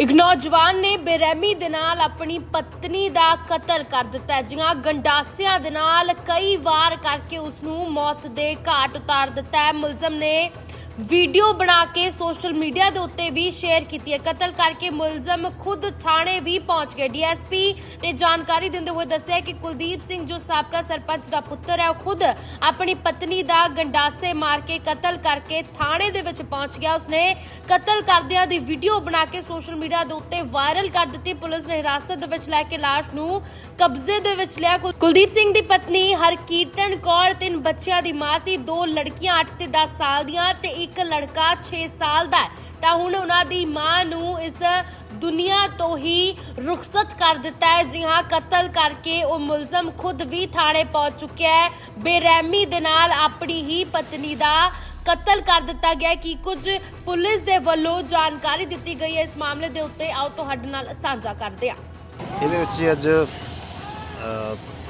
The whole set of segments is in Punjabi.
ਇੱਕ ਨੌਜਵਾਨ ਨੇ ਬੇਰਹਿਮੀ ਦੇ ਨਾਲ ਆਪਣੀ ਪਤਨੀ ਦਾ ਕਤਲ ਕਰ ਦਿੱਤਾ ਹੈ। ਜਿਹਾਂ ਗੰਡਾਸਿਆਂ ਦੇ ਨਾਲ ਕਈ ਵਾਰ ਕਰਕੇ ਉਸ ਨੂੰ ਮੌਤ ਦੇ ਘਾਟ ਉਤਾਰ ਦਿੱਤਾ ਹੈ। ਮੁਲਜ਼ਮ ਨੇ ਵੀਡੀਓ ਬਣਾ ਕੇ ਸੋਸ਼ਲ ਮੀਡੀਆ ਦੇ ਉੱਤੇ ਵੀ ਸ਼ੇਅਰ ਕੀਤੀ ਹੈ। ਕਤਲ ਕਰਕੇ ਮੁਲਜ਼ਮ ਖੁਦ ਥਾਣੇ ਵੀ ਪਹੁੰਚ ਗਏ। ਡੀਐਸਪੀ ਨੇ ਜਾਣਕਾਰੀ ਦਿੰਦੇ ਹੋਏ ਦੱਸਿਆ ਕਿ ਕੁਲਦੀਪ ਸਿੰਘ ਜੋ ਸਾਬਕਾ ਸਰਪੰਚ ਦਾ ਪੁੱਤਰ ਹੈ, ਉਹ ਖੁਦ ਆਪਣੀ ਪਤਨੀ ਦਾ ਗੰਡਾਸੇ ਮਾਰ ਕੇ ਕਤਲ ਕਰਕੇ ਥਾਣੇ ਦੇ ਵਿੱਚ ਪਹੁੰਚ ਗਿਆ। ਉਸਨੇ ਕਤਲ ਕਰਦਿਆਂ ਦੀ ਵੀਡੀਓ ਬਣਾ ਕੇ ਸੋਸ਼ਲ ਮੀਡੀਆ ਦੇ ਉੱਤੇ ਵਾਇਰਲ ਕਰ ਦਿੱਤੀ। ਪੁਲਿਸ ਨੇ ਹਿਰਾਸਤ ਦੇ ਵਿੱਚ ਲੈ ਕੇ ਲਾਸ਼ ਨੂੰ ਕਬਜ਼ੇ ਦੇ ਵਿੱਚ ਲਿਆ। ਕੁਲਦੀਪ ਸਿੰਘ ਦੀ ਪਤਨੀ ਹਰਕੀਰਤਨ ਕੌਰ, ਤਿੰਨ ਬੱਚਿਆਂ ਦੀ ਮਾਂ ਸੀ। ਦੋ ਲੜਕੀਆਂ 8 ਤੇ 10 ਸਾਲ ਦੀਆਂ ਤੇ ਇੱਕ ਲੜਕਾ 6 ਸਾਲ ਦਾ ਹੈ। ਤਾਂ ਹੁਣ ਉਹਨਾਂ ਦੀ ਮਾਂ ਨੂੰ ਇਸ ਦੁਨੀਆ ਤੋਂ ਹੀ ਰੁਖਸਤ ਕਰ ਦਿੱਤਾ ਹੈ। ਜੀ ਹਾਂ, ਕਤਲ ਕਰਕੇ ਉਹ ਮੁਲਜ਼ਮ ਖੁਦ ਵੀ ਥਾਣੇ ਪਹੁੰਚ ਚੁੱਕਿਆ ਹੈ। ਬੇਰਹਿਮੀ ਦੇ ਨਾਲ ਆਪਣੀ ਹੀ ਪਤਨੀ ਦਾ ਕਤਲ ਕਰ ਦਿੱਤਾ ਗਿਆ ਕਿ ਕੁਝ ਪੁਲਿਸ ਦੇ ਵੱਲੋਂ ਜਾਣਕਾਰੀ ਦਿੱਤੀ ਗਈ ਹੈ। ਇਸ ਮਾਮਲੇ ਦੇ ਉੱਤੇ ਆਓ, ਤੁਹਾਡੇ ਨਾਲ ਸਾਂਝਾ ਕਰਦੇ ਹਾਂ। ਇਹਦੇ ਵਿੱਚ ਅੱਜ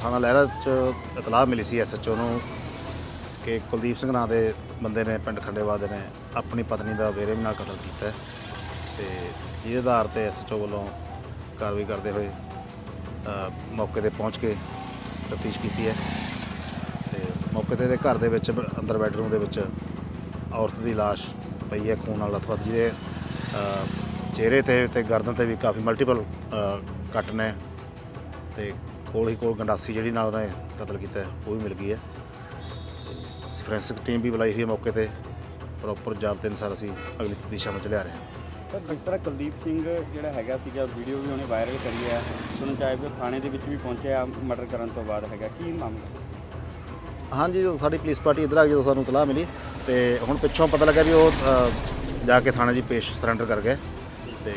ਥਾਣਾ ਲਹਿਰਾ ਚ ਇਤਲਾਹ ਮਿਲੀ ਸੀ ਐਸਐਚਓ ਨੂੰ ਕਿ ਕੁਲਦੀਪ ਸਿੰਘ ਨਾਂ ਦੇ ਬੰਦੇ ਨੇ ਪਿੰਡ ਖੰਡੇਵਾਲ ਦੇ ਨੇ ਆਪਣੀ ਪਤਨੀ ਦਾ ਬੇਰਹਿਮੀ ਨਾਲ ਕਤਲ ਕੀਤਾ ਹੈ ਤੇ ਜਿਹਦੇ ਆਧਾਰ ਤੇ ਐਸਐਚਓ ਵੱਲੋਂ ਕਾਰਵਾਈ ਕਰਦੇ ਹੋਏ ਅ, ਮੌਕੇ ਤੇ ਪਹੁੰਚ ਕੇ ਤਫਤੀਸ਼ ਕੀਤੀ ਹੈ ਤੇ ਮੌਕੇ ਤੇ ਇਹਦੇ ਘਰ ਦੇ ਵਿੱਚ ਬ- ਅੰਦਰ ਬੈਡਰੂਮ ਦੇ ਵਿੱਚ ਔਰਤ ਦੀ ਲਾਸ਼ ਪਈ ਹੈ ਖੂਨ ਨਾਲ ਲਥਪਥ ਜਿਹਦੇ ਅ, ਚਿਹਰੇ ਤੇ ਤੇ ਗਰਦਨ ਤੇ ਵੀ ਕਾਫੀ ਮਲਟੀਪਲ ਕੱਟ ਨੇ ਤੇ ਕੋਲ ਹੀ ਕੋਲ ਗੰਡਾਸੀ ਜਿਹੜੀ ਨਾਲ ਉਹਨੇ ਕਤਲ ਕੀਤਾ ਹੈ, ਉਹ ਵੀ ਮਿਲ ਗਈ ਹੈ। ਫੋਰੈਂਸਿਕ ਟੀਮ ਵੀ ਬੁਲਾਈ ਹੋਈ ਹੈ ਮੌਕੇ ਤੇ ਪ੍ਰੋਪਰ ਜਾਬਤੇ ਅਨੁਸਾਰ ਅਸੀਂ ਅਗਲੀ ਤਫਤੀਸ਼ ਅਮਲ ਚ ਲਿਆ ਰਹੇ ਹਾਂ। ਸਰ ਜਿਸ ਤਰ੍ਹਾਂ ਕੁਲਦੀਪ ਸਿੰਘ ਜਿਹੜਾ ਹੈਗਾ ਸੀਗਾ ਵੀਡੀਓ ਵੀ ਉਹਨੇ ਵਾਇਰਲ ਕਰੀ ਹੈ ਸੁਣਨ ਚ ਆਇਆ ਵੀ ਉਹ ਥਾਣੇ ਦੇ ਵਿੱਚ ਵੀ ਪਹੁੰਚਿਆ ਮਰਡਰ ਕਰਨ ਤੋਂ ਬਾਅਦ ਹੈਗਾ ਕੀ ਮਾਮਲਾ? ਹਾਂਜੀ ਜਦੋਂ ਸਾਡੀ ਪੁਲਿਸ ਪਾਰਟੀ ਇੱਧਰ ਆ ਗਈ ਜਦੋਂ ਸਾਨੂੰ ਇਤਲਾਹ ਮਿਲੀ ਤੇ ਹੁਣ ਪਿੱਛੋਂ ਪਤਾ ਲੱਗਾ ਵੀ ਉਹ ਅ, ਜਾ ਕੇ ਥਾਣੇ 'ਚ ਪੇਸ਼ ਸਰੈਂਡਰ ਕਰ ਗਏ ਤੇ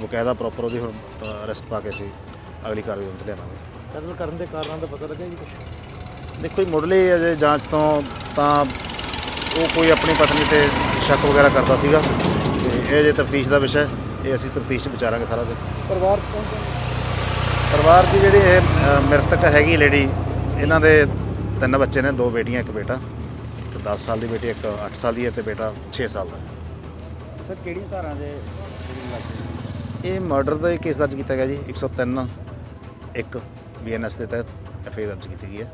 ਬਕਾਇਦਾ ਪ੍ਰੋਪਰ ਉਹਦੀ ਹੁਣ ਅਰੈਸਟ ਪਾ ਕੇ ਅਸੀਂ ਅਗਲੀ ਕਾਰਵਾਈ ਵਿੱਚ ਲਿਆਵਾਂਗੇ। ਕਤਲ ਕਰਨ ਦੇ ਕਾਰਨਾਂ ਦਾ ਪਤਾ ਲੱਗਾ ਜੀ ਕੁਛ? ਦੇਖੋ ਜੀ ਮੁੱਢਲੀ ਅਜੇ ਜਾਂਚ ਤੋਂ ਤਾਂ ਉਹ ਕੋਈ ਆਪਣੀ ਪਤਨੀ ਤੇ ਸ਼ੱਕ ਵਗੈਰਾ ਕਰਦਾ ਸੀਗਾ। ਤੇ ਇਹ ਜੇ ਤਫਤੀਸ਼ ਦਾ ਵਿਸ਼ਾ ਹੈ, ਇਹ ਅਸੀਂ ਤਫਤੀਸ਼ 'ਚ ਵਿਚਾਰਾਂਗੇ ਸਾਰਾ ਜੀ ਪਰਿਵਾਰ ਚ ਕੌਣ ਕੌਣ? ਪਰਿਵਾਰ ਦੀ ਜਿਹੜੀ ਇਹ ਅ, ਮ੍ਰਿਤਕ ਹੈਗੀ ਲੇਡੀ ਇਹਨਾਂ ਦੇ ਤਿੰਨ ਬੱਚੇ ਨੇ ਦੋ ਬੇਟੀਆਂ ਇੱਕ ਬੇਟਾ। ਇੱਕ 10 ਸਾਲ ਦੀ ਬੇਟੀ ਇੱਕ 8 ਸਾਲ ਦੀ ਹੈ ਤੇ ਬੇਟਾ 6 ਸਾਲ ਦਾ ਹੈ। ਸਰ ਕਿਹੜੀਆਂ ਧਾਰਾਂ ਦੇ ਜਿਹੜੀ ਲੱਗ ਇਹ ਮਰਡਰ ਦਾ ਕੇਸ ਦਰਜ ਕੀਤਾ ਗਿਆ ਜੀ 103 1 ਬੀਐਨਐਸ ਦੇ ਤਹਿਤ ਐਫਆਈਆਰ ਦਰਜ ਕੀਤੀ ਗਈ ਹੈ।